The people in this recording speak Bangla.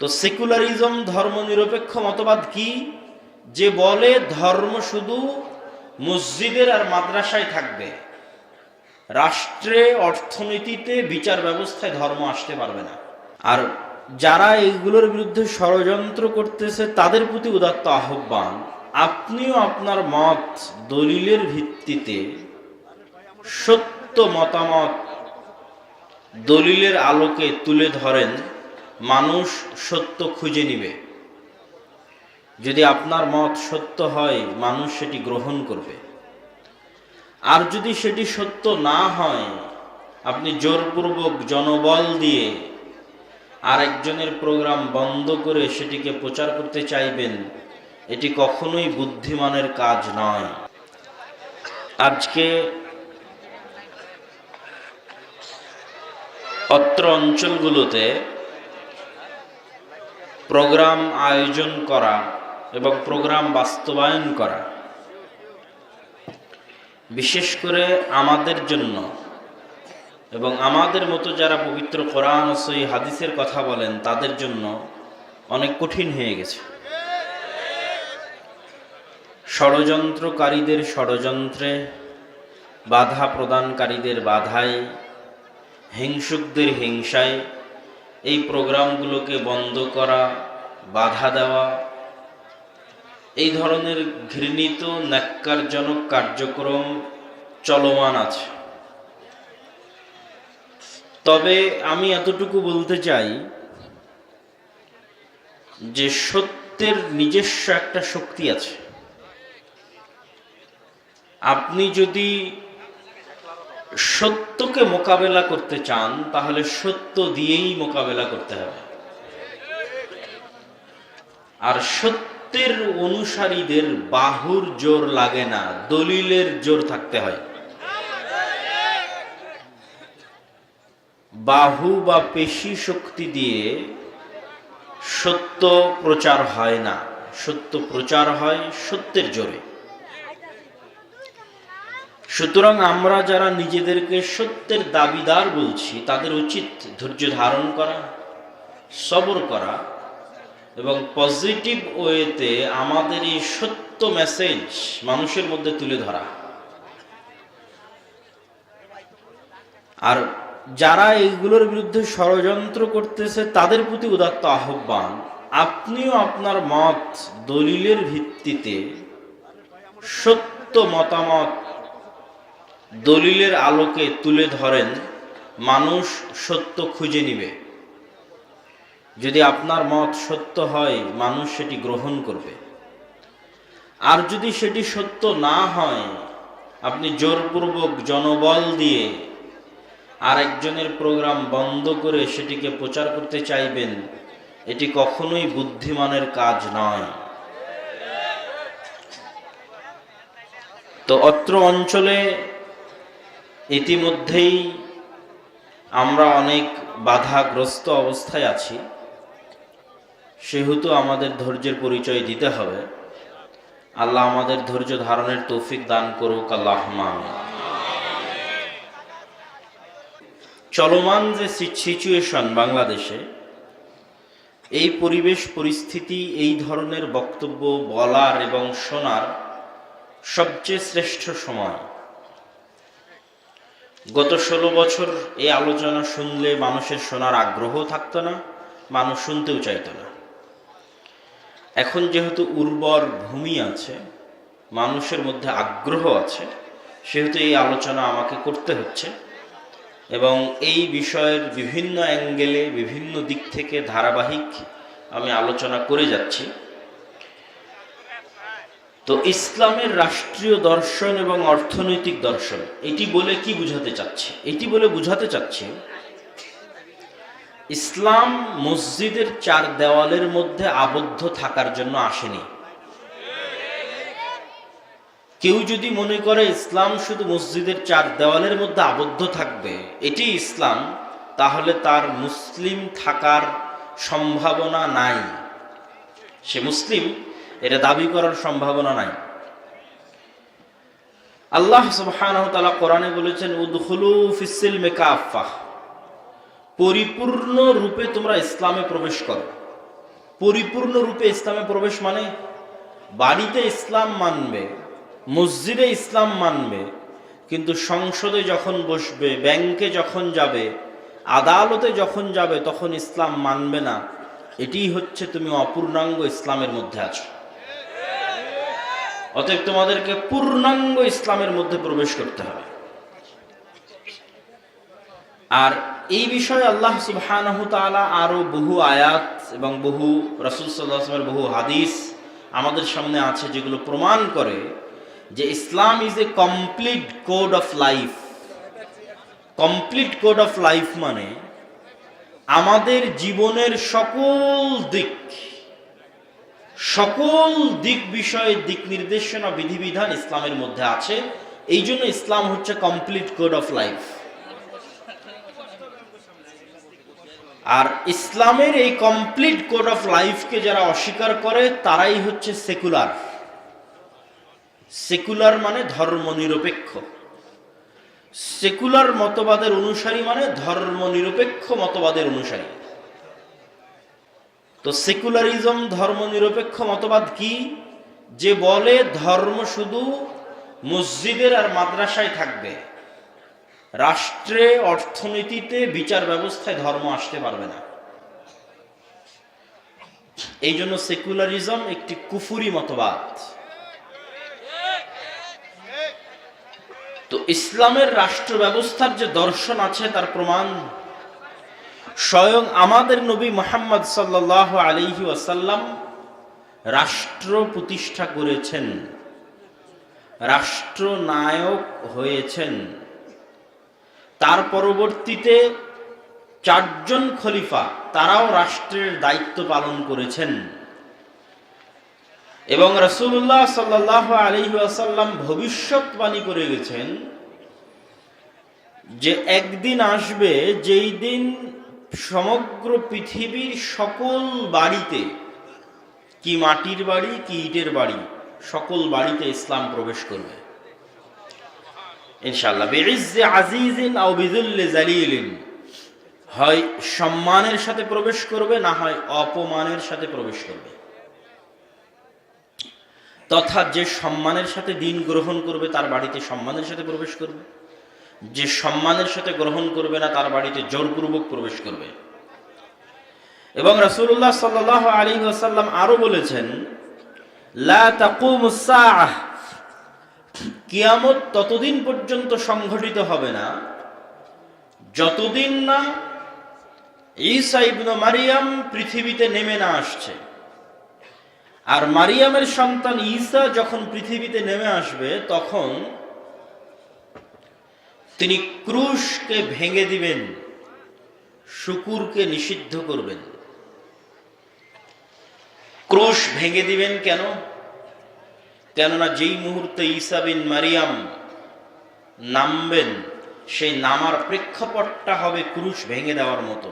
তো সেকুলারিজম, ধর্মনিরপেক্ষ মতবাদ কি? যে বলে ধর্ম শুধু মসজিদের আর মাদ্রাসায় থাকবে। রাষ্ট্রে, অর্থনীতিতে, বিচার ব্যবস্থায় ধর্ম আসতে পারবে না। আর যারা এইগুলোর বিরুদ্ধে ষড়যন্ত্র করতেছে, তাদের প্রতি উদাত্ত আহ্বান, আপনিও আপনার মত দলিলের ভিত্তিতে সত্য মতামত দলিলের আলোকে তুলে ধরেন। মানুষ সত্য খুঁজে নিবে। যদি আপনার মত সত্য হয়, মানুষ সেটি গ্রহণ করবে। আর যদি সেটি সত্য না হয়, আপনি জোরপূর্বক জনবল দিয়ে আরেকজনের প্রোগ্রাম বন্ধ করে সেটিকে প্রচার করতে চাইবেন, এটি কখনোই বুদ্ধিমানের কাজ নয়। আজকে অত্র অঞ্চলগুলোতে প্রোগ্রাম আয়োজন করা এবং প্রোগ্রাম বাস্তবায়ন করা। বিশেষ করে আমাদের জন্য এবং আমাদের মতো যারা পবিত্র কোরআন ও সই হাদিসের কথা বলেন, তাদের জন্য অনেক কঠিন হয়ে গেছে। ষড়যন্ত্রকারীদের ষড়যন্ত্রে, বাধা প্রদানকারীদের বাধায়, হিংসুকদের হিংসায় এই প্রোগ্রামগুলোকে বন্ধ করা বাধা দেওয়া, এই ধরনের ঘৃণিত, ন্যাক্কারজনক কার্যক্রম চলমান আছে। তবে আমি এতটুকু বলতে চাই যে সত্যের নিজস্ব একটা শক্তি আছে। আপনি যদি সত্যকে মোকাবেলা করতে চান, তাহলে সত্য দিয়েই মোকাবেলা করতে হবে। আর সত্যের অনুসারীদের বাহুর জোর লাগে না, দলিলের জোর থাকতে হয়। বাহু বা পেশি শক্তি দিয়ে সত্য প্রচার হয় না। সত্য প্রচার হয় সত্যের জোরে। সুতরাং আমরা যারা নিজেদেরকে সত্যের দাবিদার বলছি, তাদের উচিত ধৈর্য ধারণ করা, সবর করা এবং পজিটিভ ওয়েতে আমাদের এই সত্য মেসেজ মানুষের মধ্যে তুলে ধরা। আর যারা এইগুলোর বিরুদ্ধে ষড়যন্ত্র করতেছে, তাদের প্রতি উদাত্ত আহ্বান, আপনিও আপনার মত দলিলের ভিত্তিতে সত্য মতামত দলিলের আলোকে তুলে ধরেন, মানুষ সত্য খুঁজে নিবে। যদি আপনার মত সত্য হয়, মানুষ সেটি গ্রহণ করবে। আর যদি সেটি সত্য না হয়, আপনি জোরপূর্বক জনবল দিয়ে আরেকজনের প্রোগ্রাম বন্ধ করে সেটিকে প্রচার করতে চাইবেন, এটি কখনোই বুদ্ধিমানের কাজ নয়। তো অত্র অঞ্চলে ইতিমধ্যেই আমরা অনেক বাধাগ্রস্ত অবস্থায় আছি। সেহেতু আমাদের ধৈর্যের পরিচয় দিতে হবে। আল্লাহ আমাদের ধৈর্য ধারণের তৌফিক দান করুক আল্লাহ চলমান যে সিচুয়েশন বাংলাদেশে, এই পরিবেশ পরিস্থিতি, এই ধরনের বক্তব্য বলার এবং শোনার সবচেয়ে শ্রেষ্ঠ সময়। গত ষোলো বছর এই আলোচনা শুনলে মানুষের শোনার আগ্রহ থাকতো না, মানুষ শুনতেও চাইতো না। এখন যেহেতু উর্বর ভূমি আছে, মানুষের মধ্যে আগ্রহ আছে, সেহেতু এই আলোচনা আমাকে করতে হচ্ছে এবং এই বিষয়ের বিভিন্ন অ্যাঙ্গেলে, বিভিন্ন দিক থেকে ধারাবাহিক আমি আলোচনা করে যাচ্ছি। তো ইসলামের রাষ্ট্রীয় দর্শন এবং অর্থনৈতিক দর্শন, এটি বলে কি বুঝাতে চাচ্ছে? এটি বলে বুঝাতে চাচ্ছে ইসলাম মসজিদের চার দেওয়ালের মধ্যে আবদ্ধ থাকার জন্য আসেনি। কেউ যদি মনে করে ইসলাম শুধু মসজিদের চার দেওয়ালের মধ্যে আবদ্ধ থাকবে, এটি ইসলাম, তাহলে তার মুসলিম থাকার সম্ভাবনা নাই। সে মুসলিম, এটা দাবি করার সম্ভাবনা নাই। আল্লাহ সুবহানাহু তাআলা কোরআনে বলেছেন, উদখুলু ফিসিল মেকাফা পরিপূর্ণ রূপে তোমরা ইসলামে প্রবেশ করো। পরিপূর্ণরূপে ইসলামে প্রবেশ মানে বাড়িতে ইসলাম মানবে, মসজিদে ইসলাম মানবে, কিন্তু সংসদে যখন বসবে, ব্যাংকে যখন যাবে, আদালতে যখন যাবে, তখন ইসলাম মানবে না। এটি হচ্ছে তুমি অপূর্ণাঙ্গ ইসলামের মধ্যে আছো। অতএব তোমাদেরকে পূর্ণাঙ্গ ইসলামের মধ্যে প্রবেশ করতে হবে। আর এই বিষয়ে আল্লাহ তাআলা আরও বহু আয়াত এবং বহু রাসূল ওয়াসাল্লামের বহু হাদিস আমাদের সামনে আছে, যেগুলো প্রমাণ করে যে Islam is a complete code of life complete code of life মানে আমাদের জীবনের সকল দিক সকল দিক বিষয়ে দিক নির্দেশনা, বিধিবিধান ইসলামের মধ্যে আছে। এই জন্য ইসলাম হচ্ছে কমপ্লিট কোড অফ লাইফ আর ইসলামের এই কমপ্লিট কোড অফ লাইফকে যারা অস্বীকার করে, তারাই হচ্ছে সেকুলার সেকুলার মানে ধর্ম নিরপেক্ষ সেকুলার মতবাদের অনুসারী মানে ধর্ম নিরপেক্ষ মতবাদের অনুসারী। তো সেকুলারিজম ধর্ম নিরপেক্ষ মতবাদ কি? যে বলে ধর্ম শুধু মসজিদের আর মাদ্রাসায় থাকবে। রাষ্ট্রে, অর্থনীতিতে বিচার ব্যবস্থায় ধর্ম আসতে পারবে না। এই জন্য সেকুলারিজম একটি কুফুরি মতবাদ। তো ইসলামের রাষ্ট্র ব্যবস্থার যে দর্শন আছে, তার প্রমাণ স্বয়ং আমাদের নবী মোহাম্মদ সাল্লাহ আলিহি ওয়াসাল্লাম রাষ্ট্র প্রতিষ্ঠা করেছেন, রাষ্ট্রনায়ক হয়েছেন। তার পরবর্তীতে চারজন খলিফা তারাও রাষ্ট্রের দায়িত্ব পালন করেছেন। এবং রসুল্লাহ সাল্লাহ আলহি আসাল্লাম ভবিষ্যৎবাণী করে গেছেন যে একদিন আসবে, যেই দিন সমগ্র পৃথিবীর সকল বাড়িতে, কি মাটির বাড়ি, কি ইটের বাড়ি, সকল বাড়িতে ইসলাম প্রবেশ করবে। ইনশাল্লাহ বেইজ্জে আজিজিন আও বিজুল্লে জালিলিন। হয় সম্মানের সাথে প্রবেশ করবে, না হয় অপমানের সাথে প্রবেশ করবে। তথা যে সম্মানের সাথে দিন গ্রহণ করবে, তার বাড়িতে সম্মানের সাথে প্রবেশ করবে। যে সম্মানের সাথে গ্রহণ করবে না, তার বাড়িতে জোরপূর্বক প্রবেশ করবে। এবং রাসূলুল্লাহ সাল্লাল্লাহু আলাইহি ওয়াসাল্লাম আরও বলেছেন, লা কিয়ামত ততদিন পর্যন্ত সংঘটিত হবে না। যতদিন না ঈসা ইবনু মারিয়াম পৃথিবীতে নেমে না আসছে। আর মারিয়ামের সন্তান ঈসা যখন পৃথিবীতে নেমে আসবে, তখন তিনি ক্রুশকে ভেঙে দিবেন, শুকুরকে নিষিদ্ধ করবেন। ক্রোশ ভেঙে দিবেন কেন? কেননা যেই মুহূর্তে ইসাবিন মারিয়াম নামবেন সেই নামার প্রেক্ষাপটটা হবে ক্রুশ ভেঙে দেওয়ার মতো।